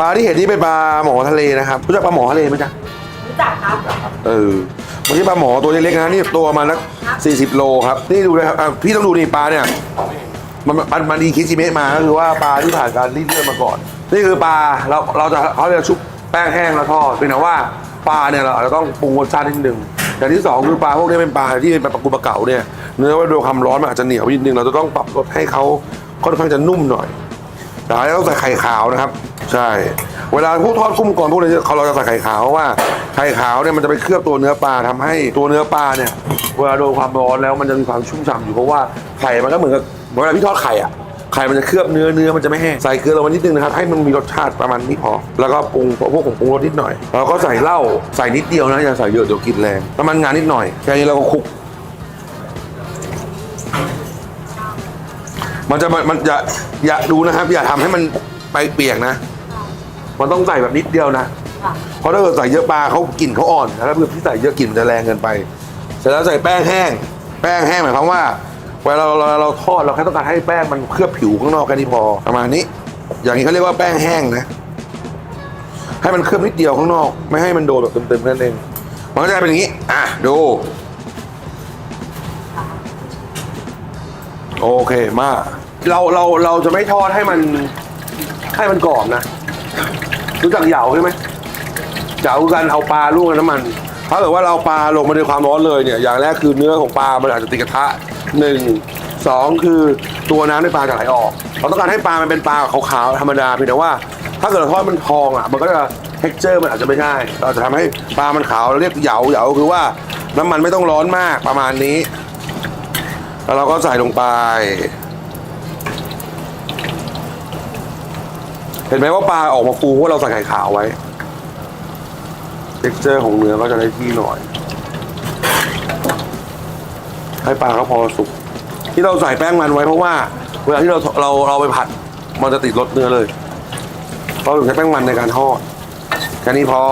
ปลาที่เห็นนี่เป็นปลาหมอทะเลนะครับรู้จักปลาหมอทะเลไหมจ๊ะรู้จักครับ เออไม่ใช่ปลาหมอตัวเล็กๆนะนี่ตัวประมาณนักสี่สิบโลครับนี่ดูนะครับอะพี่ต้องดูนี่ปลาเนี่ยมันมันมันดีคิจิเมะมาก็คือว่าปลาที่ผ่านการรีดเลือดมาก่อน นี่คือปลาเราเราจะเขาจะชุบแป้งแห้งแล้วทอดเป็นแต่ว่าปลาเนี่ยเราอาจจะต้องปรุงรสชาตินิดนึงอย่างที่สองคือปลาพวกนี้เป็นปลาที่เป็นปลาปลากุปลาเก๋าเนี่ยเนื้อว่าโดนความร้อนมันอาจจะเหนียวนิดนึงเราจะต้องปรับรสให้เขาค่อนข้างจะนุ่มหน่อยแต่เราต้องใส่ไข่ขาวนะครับ ใช่ เวลาพวกทอดกุ้งก่อนพวกนี้เขาเราจะใส่ไข่ขาวเพราะว่าไข่ขาวเนี่ยมันจะไปเคลือบตัวเนื้อปลาทำให้ตัวเนื้อปลาเนี่ยเวลาโดนความร้อนแล้วมันจะมีความชุ่มฉ่ำอยู่เพราะว่าไข่มันก็เหมือนกับเวลาพี่ทอดไข่อะไข่มันจะเคลือบเนื้อเนื้อมันจะไม่แห้งใส่เกลือลงมานิดนึงนะครับให้มันมีรสชาติประมาณนี้พอแล้วก็ปรุงพวกของปรุงรสนิดหน่อยแล้วก็ใส่เหล้าใส่นิดเดียวนะอย่าใส่เยอะเดี๋ยวกลินแรงน้ำมันงานนิดหน่อยแค่นี้เราก็คลุกมันจะมันมันจะอย่าดูนะครับ อย่าทำให้มันไปเปียกนะ มันต้องใส่แบบนิดเดียวนะ ค่ะเพราะถ้าเกิดใส่เยอะปลาเขากลิ่นเขาอ่อนแล้วถ้าเกิดที่ใส่เยอะกลิ่นมันจะแรงเกินไป เสร็จแล้วใส่แป้งแห้ง แป้งแห้งหมายความว่าเวลาเราเราเราทอดเราแค่ต้องการให้แป้งมันเคลือบผิวข้างนอกแค่นี้พอประมาณนี้ อย่างนี้เขาเรียกว่าแป้งแห้งนะ ให้มันเคลือบนิดเดียวข้างนอก ไม่ให้มันโดนแบบเต็มๆแค่นั้นเอง มันก็จะเป็นอย่างนี้ อะดู โอเคมากเราเราเราจะไม่ทอดให้มันให้มันกรอบนะ รู้จักเหยาใช่ไหมเหยาคือการเอาปลาลวกในน้ำมัน ถ้าเกิดว่าเราเอาปลาลงมาในความร้อนเลยเนี่ย อย่างแรกคือเนื้อของปลา มันอาจจะติดกระทะหนึ่งสองคือตัวน้ำในปลาจะไหลออก เราต้องการให้ปลามันเป็นปลาขาวๆธรรมดาเพียงแต่ว่า ถ้าเกิดเราทอดมันทองอะ มันก็จะ texture มันอาจจะไม่ใช่ เราจะทำให้ปลามันขาวเราเรียกเหยาเหยาคือว่าน้ำมันไม่ต้องร้อนมากประมาณนี้ แล้วเราก็ใส่ลงไป เห็นไหมว่าปลาออกมาฟูเพราะเราใส่ไข่ขาวไว้ เท็กเจอร์ของเนื้อก็จะได้ที่หน่อย ให้ปลาเขาพอสุก ที่เราใส่แป้งมันไว้เพราะว่า เวลาที่เราเราเราไปผัด มันจะติดรสเนื้อเลย เราถึงใช้แป้งมันในการทอดแค่นี้พอ